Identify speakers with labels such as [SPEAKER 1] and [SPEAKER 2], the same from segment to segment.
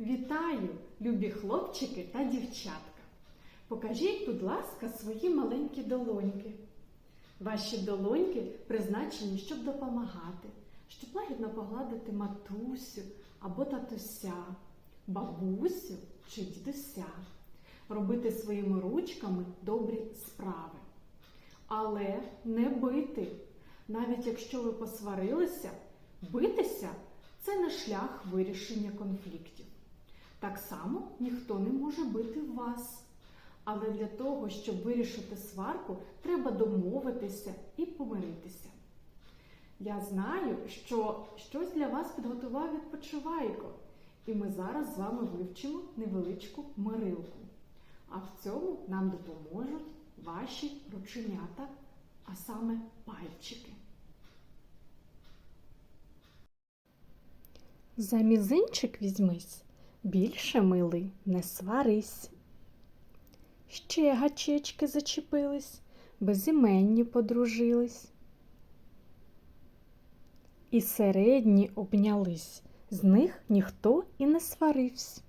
[SPEAKER 1] Вітаю, любі хлопчики та дівчатка. Покажіть, будь ласка, свої маленькі долоньки. Ваші долоньки призначені, щоб допомагати, щоб лагідно погладити матусю або татуся, бабусю чи дідуся, робити своїми ручками добрі справи. Але не бити. Навіть якщо ви посварилися, битися це не шлях вирішення конфліктів. Так само ніхто не може бити вас. Але для того, щоб вирішити сварку, треба домовитися і помиритися. Я знаю, що щось для вас підготував відпочивайко, і ми зараз з вами вивчимо невеличку мирилку. А в цьому нам допоможуть ваші рученята, а саме пальчики.
[SPEAKER 2] За мізинчик візьмись, більше милий не сварись. Ще гачечки зачепились, безіменні подружились. І середні обнялись, з них ніхто і не сваривсь.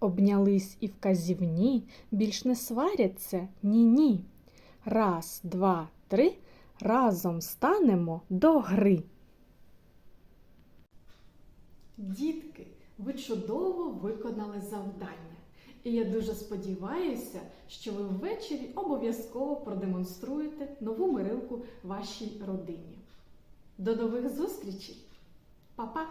[SPEAKER 2] Обнялись і вказівні, більш не сваряться ні-ні. Раз, два, три, разом станемо до гри.
[SPEAKER 1] Дітки, ви чудово виконали завдання. І я дуже сподіваюся, що ви ввечері обов'язково продемонструєте нову мирилку вашій родині. До нових зустрічей! Па-па!